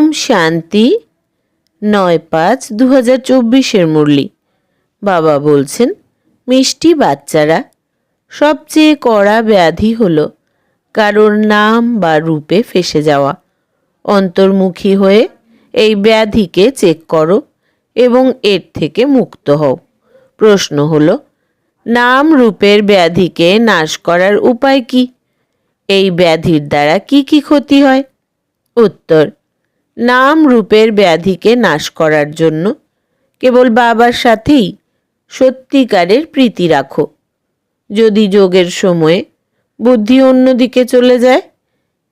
ওম শান্তি নয় পাঁচ দু হাজার চব্বিশের মুরলি। বাবা বলছেন, মিষ্টি বাচ্চারা, সবচেয়ে কড়া ব্যাধি হলো কারোর নাম বা রূপে ফেসে যাওয়া। অন্তর্মুখী হয়ে এই ব্যাধিকে চেক করো এবং এর থেকে মুক্ত হও। প্রশ্ন হলো, নাম রূপের ব্যাধিকে নাশ করার উপায় কি? এই ব্যাধির দ্বারা কি কি ক্ষতি হয়? উত্তর নাম রূপের ব্যাধিকে নাশ করার জন্য কেবল বাবার সাথেই সত্যিকারের প্রীতি রাখো। যদি যোগের সময়ে বুদ্ধি অন্যদিকে চলে যায়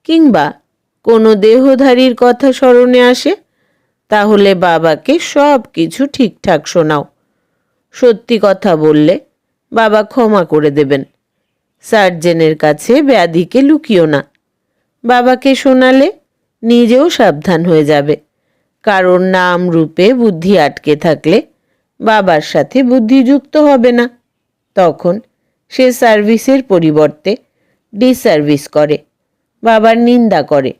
কিংবা কোনো দেহধারীর কথা স্মরণে আসে, তাহলে বাবাকে সব কিছু ঠিকঠাক শোনাও। সত্যি কথা বললে বাবা ক্ষমা করে দেবেন। সার্জেনের কাছে ব্যাধিকে লুকিও না। বাবাকে শোনালে নিজেও সাবধান হয়ে যাবে। কারণ নাম, রূপে বুদ্ধি আটকে থাকলে বাবার সাথে বুদ্ধি যুক্ত হবে না। তখন সে সার্ভিসের পরিবর্তে ডিসার্ভিস করে, বাবার নিন্দা করে।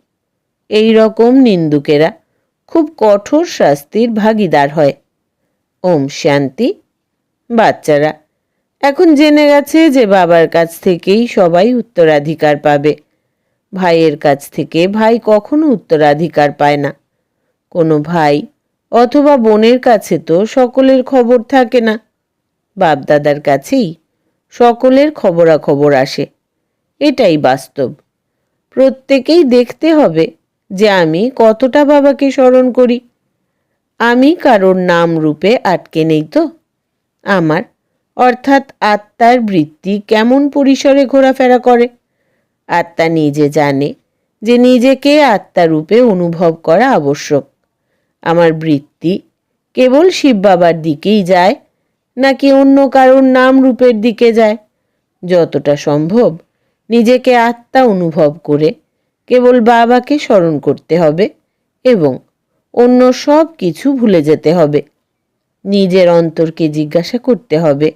এই রকম নিন্দুকেরা খুব কঠোর শাস্তির ভাগিদার হয়। ওম শান্তি। বাচ্চারা, এখন জেনে গেছে যে বাবার কাছ থেকেই সবাই উত্তরাধিকার পাবে। ভাইয়ের কাছ থেকে ভাই কখনো উত্তরাধিকার পায় না। কোনো ভাই অথবা বোনের কাছে তো সকলের খবর থাকে না। বাপদাদার কাছেই সকলের খবরাখবর আসে। এটাই বাস্তব। প্রত্যেকেই দেখতে হবে যে আমি কতটা বাবাকে স্মরণ করি। আমি কারোর নাম রূপে আটকে নেই তো? আমার অর্থাৎ আত্মার বৃত্তি কেমন পরিসরে ঘোরাফেরা করে? আত্মা নিজে জানে যে নিজেকে আত্মারূপে অনুভব করা আবশ্যক। আমার বৃত্তি কেবল শিব বাবার দিকেই যায়, নাকি অন্য কারোর নাম রূপের দিকে যায়। যতটা সম্ভব নিজেকে আত্মা অনুভব করে কেবল বাবাকে স্মরণ করতে হবে এবং অন্য সব কিছু ভুলে যেতে হবে। নিজের অন্তরকে জিজ্ঞাসা করতে হবে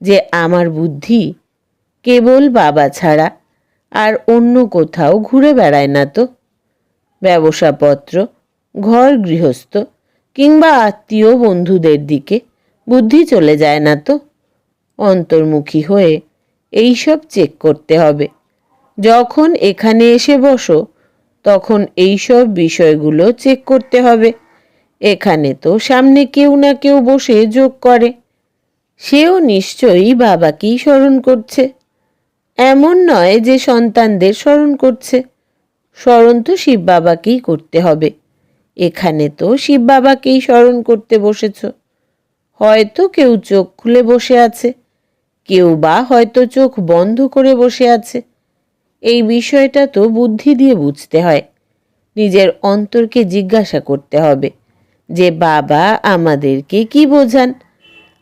যে আমার বুদ্ধি কেবল বাবা ছাড়া আর অন্য কোথাও ঘুরে বেড়ায় না তো। ব্যবসাপত্র, ঘর গৃহস্থ কিংবা আত্মীয় বন্ধুদের দিকে বুদ্ধি চলে যায় না তো। অন্তর্মুখী হয়ে এইসব চেক করতে হবে। যখন এখানে এসে বসো, তখন এইসব বিষয়গুলো চেক করতে হবে। এখানে তো সামনে কেউ না কেউ বসে যোগ করে। সেও নিশ্চয়ই বাবাকেই স্মরণ করছে। এমন নয় যে সন্তানদের স্মরণ করছে। স্মরণ তো শিব বাবাকেই করতে হবে। এখানে তো শিব বাবাকেই স্মরণ করতে বসেছ। হয়তো কেউ চোখ খুলে বসে আছে, কেউ বা হয়তো চোখ বন্ধ করে বসে আছে। এই বিষয়টা তো বুদ্ধি দিয়ে বুঝতে হয়। নিজের অন্তরকে জিজ্ঞাসা করতে হবে যে, বাবা, আমাদেরকে কি বোঝান?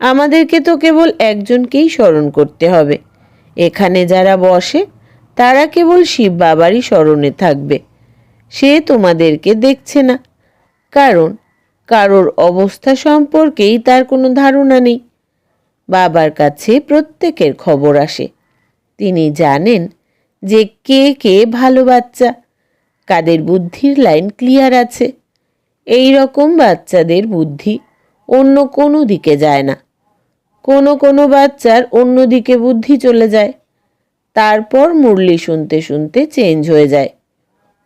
আমাদেরকে তো কেবল একজনকেই স্মরণ করতে হবে। এখানে যারা বসে, তারা কেবল শিব বাবারই স্মরণে থাকবে। সে তোমাদেরকে দেখছে না। কারণ, কারোর অবস্থা সম্পর্কেই তার কোনো ধারণা নেই। বাবার কাছে প্রত্যেকের খবর আসে। তিনি জানেন যে কে কে ভালো বাচ্চা, কাদের বুদ্ধির লাইন ক্লিয়ার আছে। এই রকম বাচ্চাদের বুদ্ধি অন্য কোনো দিকে যায় না। কোনো কোনো বাচ্চার অন্য দিকে বুদ্ধি চলে যায়। তারপর মুরলি শুনতে শুনতে চেঞ্জ হয়ে যায়।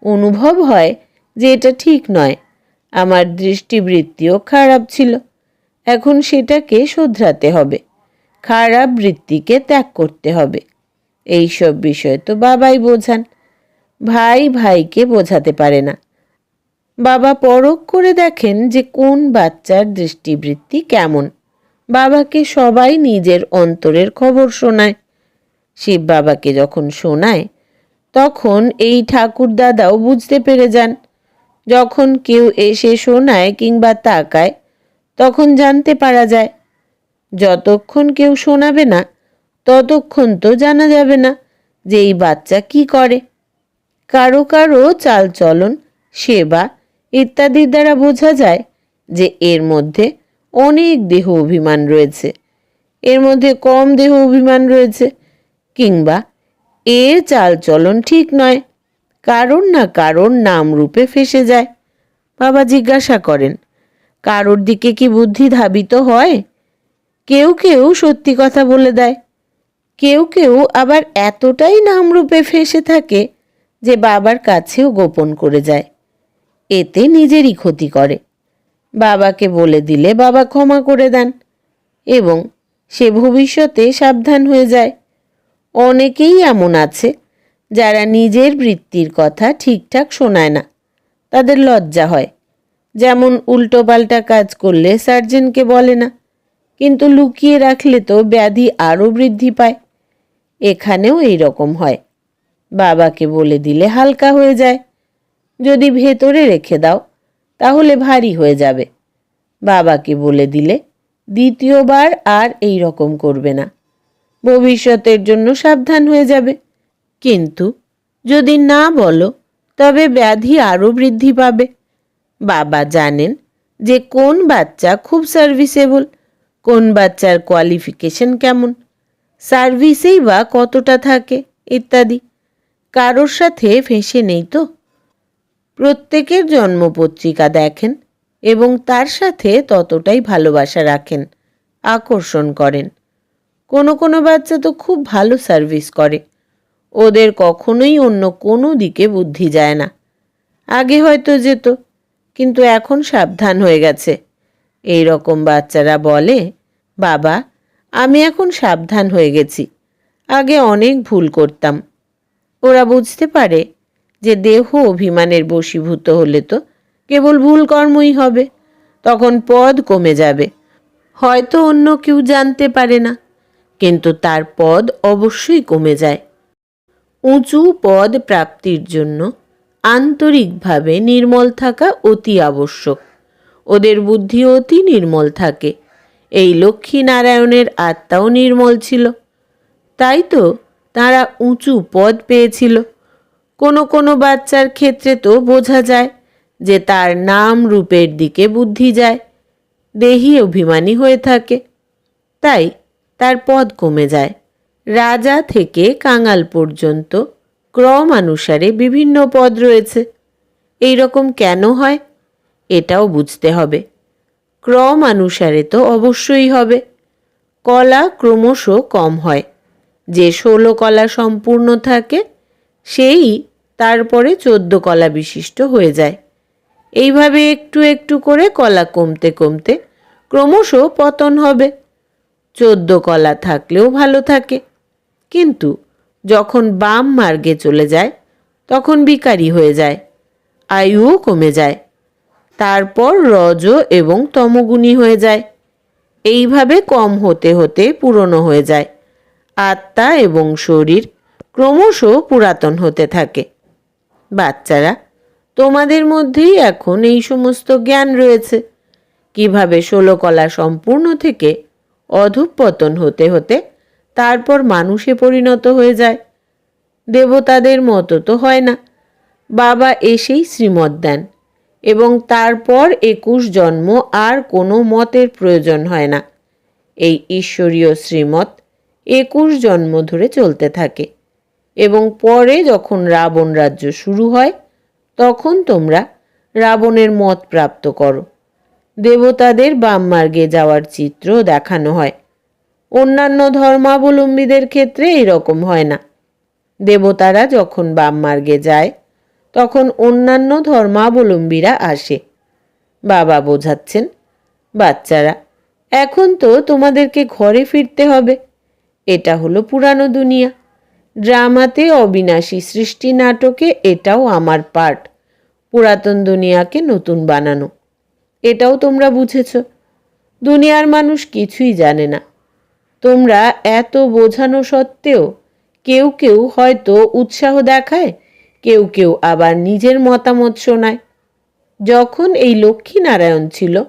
অনুভব হয় যে এটা ঠিক নয়। আমার দৃষ্টিবৃত্তিও খারাপ ছিল। এখন সেটাকে শোধরাতে হবে। খারাপ বৃত্তিকে ত্যাগ করতে হবে। এই সব বিষয় তো বাবাই বোঝান। ভাই ভাইকে বোঝাতে পারে না। বাবা পরখ করে দেখেন যে কোন বাচ্চার দৃষ্টিবৃত্তি কেমন। বাবাকে সবাই নিজের অন্তরের খবর শোনায়। শিব বাবাকে যখন শোনায়, তখন এই ঠাকুর দাদাও বুঝতে পেরে যান। যখন কেউ এসে শোনায় কিংবা তাকায়, তখন জানতে পারা যায়, যতক্ষণ কেউ শোনাবে না, ততক্ষণ তো জানা যাবে না যে এই বাচ্চা কি করে। কারও কারও চালচলন, সেবা ইত্যাদির দ্বারা বোঝা যায় যে এর মধ্যে অনেক দেহ অভিমান রয়েছে। এর মধ্যে কম দেহ অভিমান রয়েছে কিংবা এর চালচলন ঠিক নয়। কারণ না কারণ নাম রূপে ফেসে যায়। বাবা জিজ্ঞাসা করেন, কারোর দিকে কি বুদ্ধি ধাবিত হয়? কেউ কেউ সত্যি কথা বলে দেয়। কেউ কেউ আবার এতটাই নামরূপে ফেসে থাকে যে বাবার কাছেও গোপন করে যায়। এতে নিজেরই ক্ষতি করে। বাবাকে বলে দিলে বাবা ক্ষমা করে দেন এবং সে ভবিষ্যতে সাবধান হয়ে যায়। অনেকেই এমন আছে যারা নিজের বৃত্তির কথা ঠিকঠাক শোনায় না। তাদের লজ্জা হয়। যেমন উল্টোপাল্টা কাজ করলে সার্জেনকে বলে না, কিন্তু লুকিয়ে রাখলে তো ব্যাধি আরও বৃদ্ধি পায়। এখানেও এই রকম হয়। বাবাকে বলে দিলে হালকা হয়ে যায়। যদি ভেতরে রেখে দাও তাহলে ভারী হয়ে যাবে। বাবাকে বলে দিলে, দ্বিতীয়বার আর এই রকম করবে না। ভবিষ্যতের জন্য সাবধান হয়ে যাবে। কিন্তু যদি না বলো, তবে ব্যাধি আরও বৃদ্ধি পাবে। বাবা জানেন যে কোন বাচ্চা খুব সার্ভিসেবল কোন বাচ্চার কোয়ালিফিকেশন কেমন সার্ভিসেই বা কতটা থাকে ইত্যাদি। কারোর সাথে ফেঁসে নেই তো? প্রত্যেকের জন্মপত্রিকা দেখেন এবং তার সাথে ততটাই ভালোবাসা রাখেন, আকর্ষণ করেন। কোনো কোনো বাচ্চা তো খুব ভালো সার্ভিস করে। ওদের কখনোই অন্য কোনো দিকে বুদ্ধি যায় না। আগে হয়তো যেত, কিন্তু এখন সাবধান হয়ে গেছে। এই রকম বাচ্চারা বলে, বাবা, আমি এখন সাবধান হয়ে গেছি। আগে অনেক ভুল করতাম। ওরা বুঝতে পারে যে দেহ অভিমানের বশীভূত হলে তো কেবল ভুল কর্মই হবে, তখন পদ কমে যাবে। হয়তো অন্য কেউ জানতে পারে না, কিন্তু তার পদ অবশ্যই কমে যায়। উঁচু পদ প্রাপ্তির জন্য আন্তরিকভাবে নির্মল থাকা অতি আবশ্যক। ওদের বুদ্ধি অতি নির্মল থাকে। এই লক্ষ্মীনারায়ণের আত্মাও নির্মল ছিল। তাই তো তারা উঁচু পদ পেয়েছিল। কোনো কোনো বাচ্চার ক্ষেত্রে তো বোঝা যায় যে তার নাম রূপের দিকে বুদ্ধি যায়, দেহি অভিমানী হয়ে থাকে। তাই তার পদ কমে যায়। রাজা থেকে কাঙাল পর্যন্ত ক্রম অনুসারে বিভিন্ন পদ রয়েছে। এই রকম কেন হয়? এটাও বুঝতে হবে। ক্রম অনুসারে তো অবশ্যই হবে। কলা ক্রমশ কম হয়। যে ষোলো কলা সম্পূর্ণ থাকে, সেই তারপরে চোদ্দ কলা বিশিষ্ট হয়ে যায়। এইভাবে একটু একটু করে কলা কমতে কমতে ক্রমশ পতন হবে। চোদ্দ কলা থাকলেও ভালো থাকে। কিন্তু যখন বাম মার্গে চলে যায়, তখন বিকারী হয়ে যায়, আয়ুও কমে যায়। তারপর রজ এবং তমগুণী হয়ে যায়। এইভাবে কম হতে হতে পুরনো হয়ে যায়। আত্মা এবং শরীর ক্রমশ পুরাতন হতে থাকে। বাচ্চারা, তোমাদের মধ্যেই এখন এই সমস্ত জ্ঞান রয়েছে। কীভাবে ষোলকলা সম্পূর্ণ থেকে অধঃপতন হতে হতে তারপর মানুষে পরিণত হয়ে যায়। দেবতাদের মতো তো হয় না। বাবা এসেই শ্রীমত দেন এবং তারপর একুশ জন্ম আর কোনো মতের প্রয়োজন হয় না। এই ঈশ্বরীয় শ্রীমত একুশ জন্ম ধরে চলতে থাকে। এবং পরে যখন রাবণ রাজ্য শুরু হয়, তখন তোমরা রাবণের মত প্রাপ্ত করো। দেবতাদের বাম মার্গে যাওয়ার চিত্র দেখানো হয়। অন্যান্য ধর্মাবলম্বীদের ক্ষেত্রে এরকম হয় না। দেবতারা যখন বাম মার্গে যায়, তখন অন্যান্য ধর্মাবলম্বীরা আসে। বাবা বোঝাচ্ছেন, বাচ্চারা, এখন তো তোমাদেরকে ঘরে ফিরতে হবে। এটা হলো পুরানো দুনিয়া। ড্রামাতে অবিনাশী সৃষ্টি নাটকে এটাও আমার পার্ট পুরাতন দুনিয়াকে নতুন বানানো। এটাও তোমরা বুঝেছ। দুনিয়ার মানুষ কিছুই জানে না। তোমরা এত বোঝানো সত্ত্বেও কেউ কেউ হয়তো উৎসাহ দেখায়, কেউ কেউ আবার নিজের মতামত শোনায়। যখন এই লক্ষ্মীনারায়ণ ছিল,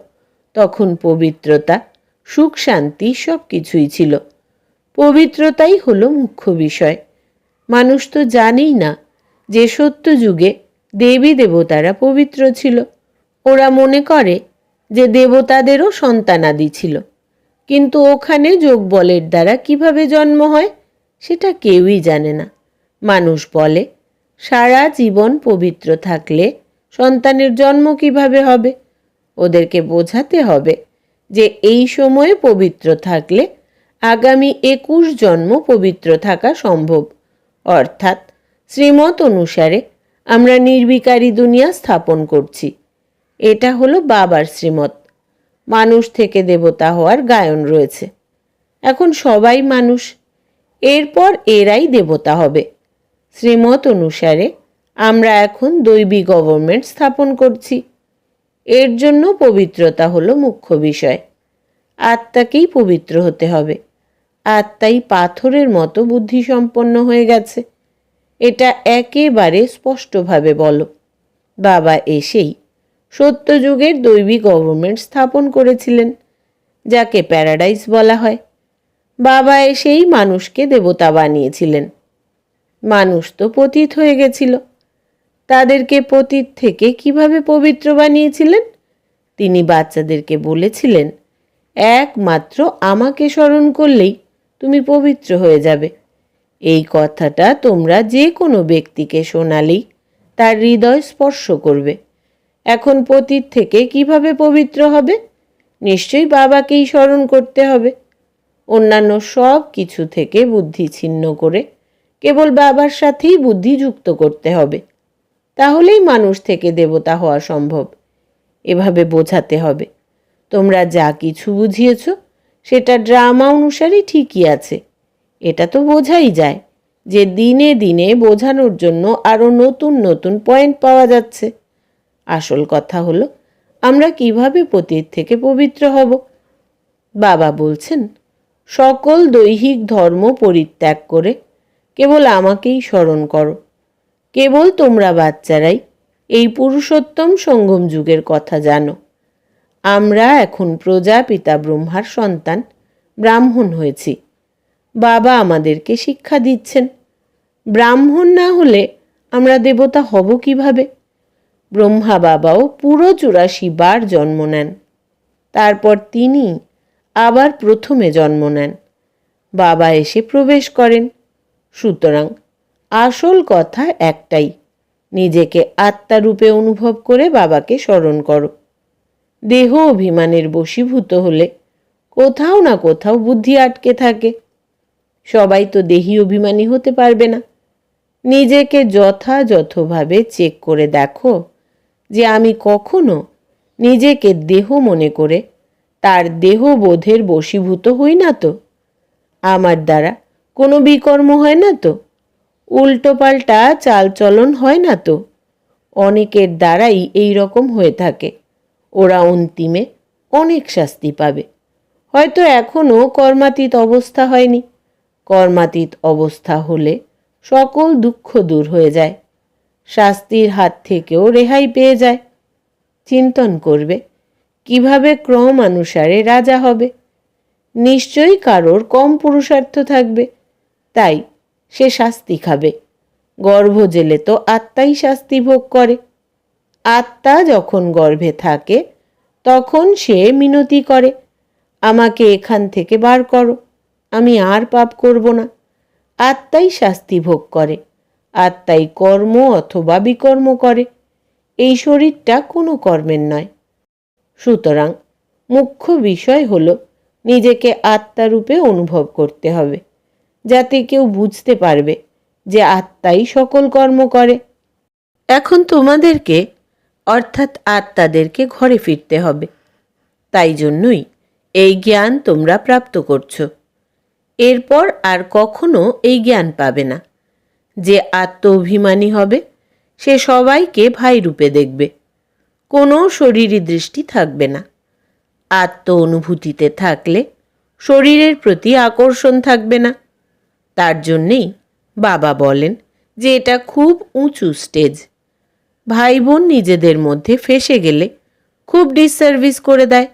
তখন পবিত্রতা, সুখ শান্তি সব কিছুই ছিল। পবিত্রতাই হলো মুখ্য বিষয়। মানুষ তো জানেই না যে সত্য যুগে দেবী দেবতারা পবিত্র ছিল। ওরা মনে করে যে দেবতাদেরও সন্তানাদি ছিল। কিন্তু ওখানে যোগ বলের দ্বারা কীভাবে জন্ম হয় সেটা কেউই জানে না। মানুষ বলে, সারা জীবন পবিত্র থাকলে সন্তানের জন্ম কীভাবে হবে? ওদেরকে বোঝাতে হবে যে এই সময়ে পবিত্র থাকলে আগামী একুশ জন্ম পবিত্র থাকা সম্ভব। অর্থাৎ শ্রীমত অনুসারে আমরা নির্বিকারী দুনিয়া স্থাপন করছি। এটা হলো বাবার শ্রীমত। মানুষ থেকে দেবতা হওয়ার গায়ন রয়েছে। এখন সবাই মানুষ, এরপর এরাই দেবতা হবে। শ্রীমত অনুসারে আমরা এখন দৈবী গভর্নমেন্ট স্থাপন করছি। এর জন্য পবিত্রতা হলো মুখ্য বিষয়। আত্মাকেই পবিত্র হতে হবে। আত্মাই পাথরের মতো বুদ্ধিসম্পন্ন হয়ে গেছে। এটা একেবারে স্পষ্টভাবে বলো। বাবা এসেই সত্যযুগের দৈবী গভর্নমেন্ট স্থাপন করেছিলেন, যাকে প্যারাডাইস বলা হয়। বাবা এসেই মানুষকে দেবতা বানিয়েছিলেন। মানুষ তো পতীত হয়ে গেছিল। তাদেরকে পতীত থেকে কীভাবে পবিত্র বানিয়েছিলেন? তিনি বাচ্চাদেরকে বলেছিলেন, একমাত্র আমাকে স্মরণ করলেই তুমি পবিত্র হয়ে যাবে। এই কথাটা তোমরা যে কোনো ব্যক্তিকে শোনালেই তার হৃদয় স্পর্শ করবে। এখন পতিত থেকে কীভাবে পবিত্র হবে? নিশ্চয়ই বাবাকেই স্মরণ করতে হবে। অন্যান্য সব কিছু থেকে বুদ্ধি ছিন্ন করে কেবল বাবার সাথেই বুদ্ধি যুক্ত করতে হবে। তাহলেই মানুষ থেকে দেবতা হওয়া সম্ভব। এভাবে বোঝাতে হবে। তোমরা যা কিছু বুঝিয়েছ সেটা ড্রামা অনুসারে ঠিকই আছে। এটা তো বোঝাই যায় যে দিনে দিনে বোঝানোর জন্য আরও নতুন নতুন পয়েন্ট পাওয়া যাচ্ছে। আসল কথা হলো, আমরা কীভাবে পতীত থেকে পবিত্র হব? বাবা বলছেন, সকল দৈহিক ধর্ম পরিত্যাগ করে কেবল আমাকেই স্মরণ করো। কেবল তোমরা বাচ্চারাই এই পুরুষোত্তম সঙ্গম যুগের কথা জানো। আমরা এখন প্রজাপিতা ব্রহ্মার সন্তান, ব্রাহ্মণ হয়েছি। বাবা আমাদেরকে শিক্ষা দিচ্ছেন। ব্রাহ্মণ না হলে আমরা দেবতা হব কীভাবে? ব্রহ্মা বাবাও পুরো চুরাশি বার জন্ম নেন। তারপর তিনি আবার প্রথমে জন্ম নেন। বাবা এসে প্রবেশ করেন। সুতরাং আসল কথা একটাই, নিজেকে আত্মারূপে অনুভব করে বাবাকে স্মরণ করো দেহ অভিমানের বশীভূত হলে কোথাও না কোথাও বুদ্ধি আটকে থাকে। সবাই তো দেহি অভিমানী হতে পারবে না। নিজেকে যথাযথভাবে চেক করে দেখো যে আমি কখনো নিজেকে দেহ মনে করে তার দেহবোধের বশীভূত হই না তো। আমার দ্বারা কোনো বিকর্ম হয় না তো। উল্টোপাল্টা চালচলন হয় না তো। অনেকের দ্বারাই এই রকম হয়ে থাকে। ওরা অন্তিমে অনেক শাস্তি পাবে। হয়তো এখনও কর্মাতীত অবস্থা হয়নি। কর্মাতীত অবস্থা হলে সকল দুঃখ দূর হয়ে যায়। শাস্তির হাত থেকেও রেহাই পেয়ে যায়। চিন্তন করবে, কীভাবে ক্রম অনুসারে রাজা হবে? নিশ্চয়ই কারোর কম পুরুষার্থ থাকবে। তাই সে শাস্তি খাবে। গর্ভ জেলে তো আত্মাই শাস্তি ভোগ করে। আত্মা যখন গর্ভে থাকে, তখন সে মিনতি করে, আমাকে এখান থেকে বার করো, আমি আর পাপ করব না। আত্মাই শাস্তি ভোগ করে, আত্মাই কর্ম অথবা বিকর্ম করে। এই শরীরটা কোনো কর্মের নয়। সুতরাং মুখ্য বিষয় হল নিজেকে আত্মারূপে অনুভব করতে হবে, যাতে কেউ বুঝতে পারবে যে আত্মাই সকল কর্ম করে। এখন তোমাদেরকে অর্থাৎ আত্মাদেরকে ঘরে ফিরতে হবে। তাই জন্যই এই জ্ঞান তোমরা প্রাপ্ত করছ। এরপর আর কখনো এই জ্ঞান পাবে না। যে আত্ম অভিমানী হবে, সে সবাইকে ভাই রূপে দেখবে। কোনো শরীরী দৃষ্টি থাকবে না। আত্ম অনুভূতিতে থাকলে শরীরের প্রতি আকর্ষণ থাকবে না। তার জন্যেই বাবা বলেন যে এটা খুব উঁচু স্টেজ। ভাই বোন নিজেদের মধ্যে ফেসে গেলে খুব ডিসসার্ভিস করে দেয়।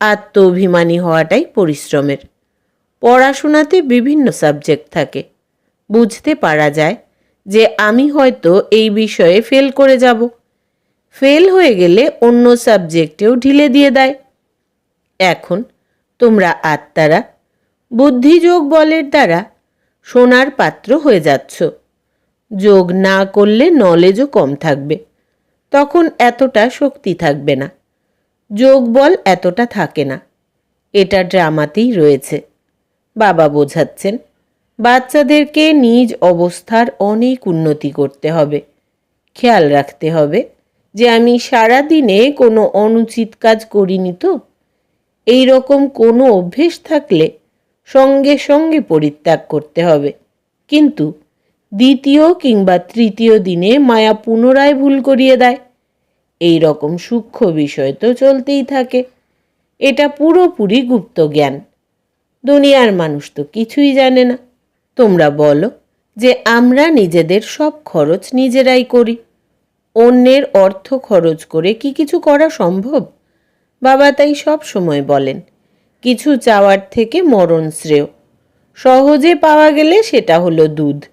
আত্ম অভিমানী হওয়াটাই পরিশ্রমের। পড়াশোনাতে বিভিন্ন সাবজেক্ট থাকে। বুঝতে পারা যায় যে আমি হয়তো এই বিষয়ে ফেল করে যাব। ফেল হয়ে গেলে অন্য সাবজেক্টেও ঢিলে দিয়ে দেয়। এখন তোমরা আত্মারা, বুদ্ধিযোগ বলের দ্বারা সোনার পাত্র হয়ে যাচ্ছ। যোগ না করলে নলেজও কম থাকবে। তখন এতটা শক্তি থাকবে না। যোগ বল এতটা থাকে না। এটা ড্রামাতেই রয়েছে। বাবা বোঝাচ্ছেন, বাচ্চাদেরকে নিজ অবস্থার অনেক উন্নতি করতে হবে। খেয়াল রাখতে হবে যে আমি সারা দিনে কোনো অনুচিত কাজ করিনি তো। এই রকম কোনো অভ্যেস থাকলে সঙ্গে সঙ্গে পরিত্যাগ করতে হবে। কিন্তু দ্বিতীয় কিংবা তৃতীয় দিনে মায়া পুনরায় ভুল করিয়ে দেয়। এই রকম সূক্ষ্ম বিষয় তো চলতেই থাকে। এটা পুরোপুরি গুপ্ত জ্ঞান। দুনিয়ার মানুষ তো কিছুই জানে না। তোমরা বলো যে আমরা নিজেদের সব খরচ নিজেরাই করি। অন্যের অর্থ খরচ করে কি কিছু করা সম্ভব? বাবা তাই সব সময় বলেন, কিছু চাওয়ার থেকে মরণ শ্রেয়। সহজে পাওয়া গেলে সেটা হলো দুধ।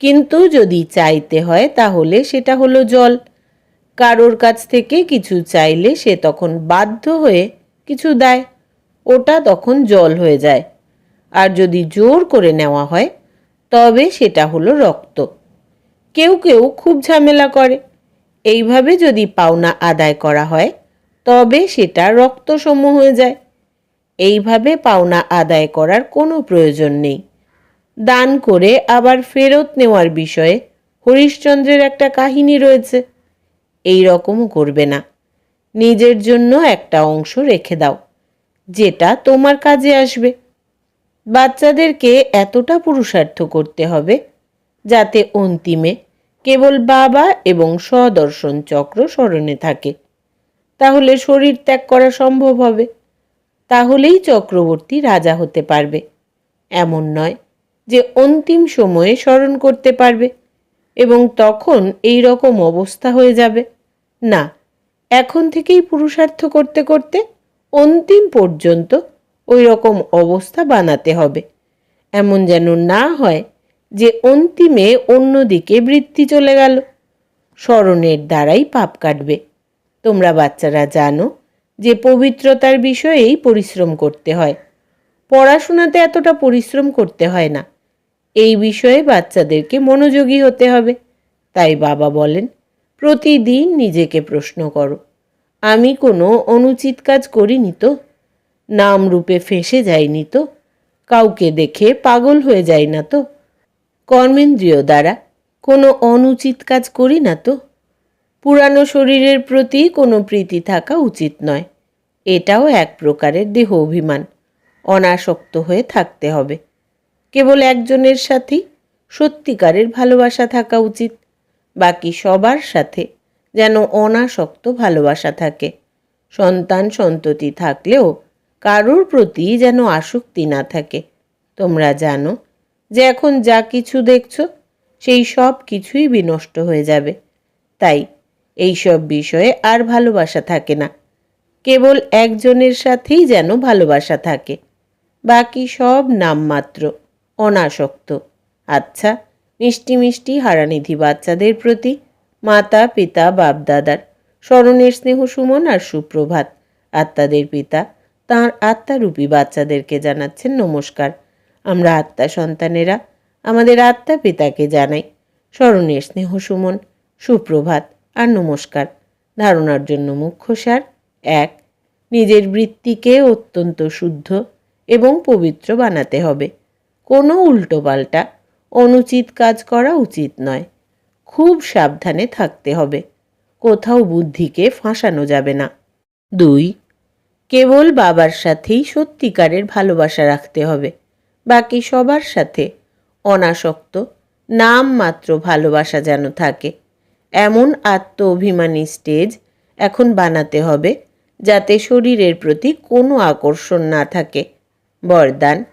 কিন্তু যদি চাইতে হয় তাহলে সেটা হলো জল। কারোর কাছ থেকে কিছু চাইলে সে তখন বাধ্য হয়ে কিছু দেয়। ওটা তখন জল হয়ে যায়। আর যদি জোর করে নেওয়া হয়, তবে সেটা হলো রক্ত। কেউ কেউ খুব ঝামেলা করে। এইভাবে যদি পাওনা আদায় করা হয়, তবে সেটা রক্তসম হয়ে যায়। এইভাবে পাওনা আদায় করার কোনো প্রয়োজন নেই। দান করে আবার ফেরত নেওয়ার বিষয়ে হরিশ্চন্দ্রের একটা কাহিনী রয়েছে। এই রকমও করবে না। নিজের জন্য একটা অংশ রেখে দাও, যেটা তোমার কাজে আসবে। বাচ্চাদেরকে এতটা পুরুষার্থ করতে হবে, যাতে অন্তিমে কেবল বাবা এবং স্বদর্শন চক্র স্মরণে থাকে। তাহলে শরীর ত্যাগ করা সম্ভব হবে। তাহলেই চক্রবর্তী রাজা হতে পারবে। এমন নয় যে অন্তিম সময়ে স্মরণ করতে পারবে এবং তখন এই রকম অবস্থা হয়ে যাবে। না, এখন থেকেই পুরুষার্থ করতে করতে অন্তিম পর্যন্ত ওই রকম অবস্থা বানাতে হবে। এমন যেন না হয় যে অন্তিমে অন্যদিকে বৃত্তি চলে গেল। স্মরণের দ্বারাই পাপ কাটবে। তোমরা বাচ্চারা জানো যে পবিত্রতার বিষয়েই পরিশ্রম করতে হয়। পড়াশোনাতে এতটা পরিশ্রম করতে হয় না। এই বিষয়ে বাচ্চাদেরকে মনোযোগী হতে হবে। তাই বাবা বলেন, প্রতিদিন নিজেকে প্রশ্ন করো, আমি কোনো অনুচিত কাজ করিনি তো? নাম রূপে ফেঁসে যাইনি তো? কাউকে দেখে পাগল হয়ে যাই না তো? কর্মেন্দ্রীয় দ্বারা কোনো অনুচিত কাজ করি না তো? পুরানো শরীরের প্রতি কোনো প্রীতি থাকা উচিত নয়। এটাও এক প্রকারের দেহ অভিমান। অনাসক্ত হয়ে থাকতে হবে। কেবল একজনের সাথেই সত্যিকারের ভালোবাসা থাকা উচিত, বাকি সবার সাথে যেন অনাসক্ত ভালোবাসা থাকে। সন্তান সন্ততি থাকলেও কারোর প্রতি যেন আসক্তি না থাকে। তোমরা জানো যে এখন যা কিছু দেখছ, সেই সব কিছুই বিনষ্ট হয়ে যাবে। তাই এই সব বিষয়ে আর ভালোবাসা থাকে না। কেবল একজনের সাথেই যেন ভালোবাসা থাকে। বাকি সব নামমাত্র। অনাসক্ত। আচ্ছা মিষ্টি মিষ্টি হারানিধি বাচ্চাদের প্রতি মাতা, পিতা, বাপদাদার স্মরণের স্নেহ সুমন আর সুপ্রভাত। আত্মাদের পিতা, তাঁর আত্মারূপী বাচ্চাদেরকে জানাচ্ছেন নমস্কার। আমরা আত্মা সন্তানেরা, আমাদের আত্মা পিতাকে জানাই। স্মরণের স্নেহ সুমন, সুপ্রভাত আর নমস্কার। ধারণার জন্য মুখ্য সার এক, নিজের বৃত্তিকে অত্যন্ত শুদ্ধ এবং পবিত্র বানাতে হবে। কোনো উল্টোপাল্টা অনুচিত কাজ করা উচিত নয়। খুব সাবধানে থাকতে হবে। কোথাও বুদ্ধিকে ফাঁসানো যাবে না। দুই, কেবল বাবার সাথেই সত্যিকারের ভালোবাসা রাখতে হবে। বাকি সবার সাথে অনাসক্ত নাম মাত্র ভালোবাসা যেন থাকে। এমন আত্ম অভিমানী স্টেজ এখন বানাতে হবে যাতে শরীরের প্রতি কোনো আকর্ষণ না থাকে। বরদান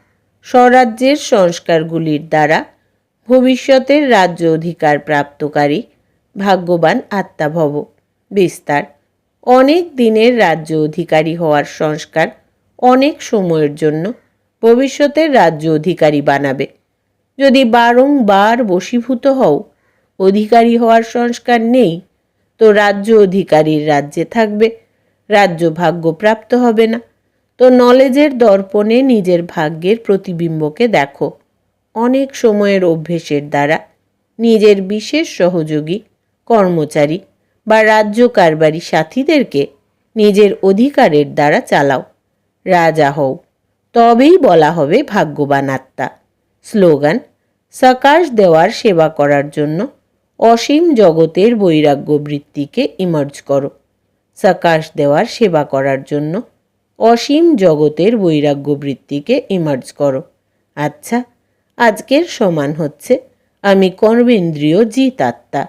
স্বরাজ্যের সংস্কারগুলির দ্বারা ভবিষ্যতের রাজ্য অধিকার প্রাপ্তকারী ভাগ্যবান আত্মাভব। বিস্তার, অনেক দিনের রাজ্য অধিকারী হওয়ার সংস্কার অনেক সময়ের জন্য ভবিষ্যতের রাজ্য অধিকারী বানাবে। যদি বারংবার বশীভূত হও, অধিকারী হওয়ার সংস্কার নেই, তো রাজ্য অধিকারীর রাজ্যে থাকবে, রাজ্য ভাগ্য প্রাপ্ত হবে না। তো নলেজের দর্পণে নিজের ভাগ্যের প্রতিবিম্বকে দেখো। অনেক সময়ের অভ্যেসের দ্বারা নিজের বিশেষ সহযোগী, কর্মচারী বা রাজ্য কারবারি সাথীদেরকে নিজের অধিকারের দ্বারা চালাও। রাজা হও, তবেই বলা হবে ভাগ্যবান আত্মা। স্লোগান, সাকাশ দেওয়ার সেবা করার জন্য অসীম জগতের বৈরাগ্য বৃত্তিকে ইমার্জ করো। সাকাশ দেওয়ার সেবা করার জন্য অসীম জগতের বৈরাগ্য বৃত্তিকে ইমার্জ করো। আচ্ছা আজকের সমান হচ্ছে, আমি কর্মেন্দ্রীয় জিত আত্মা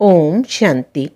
ওম শান্তি।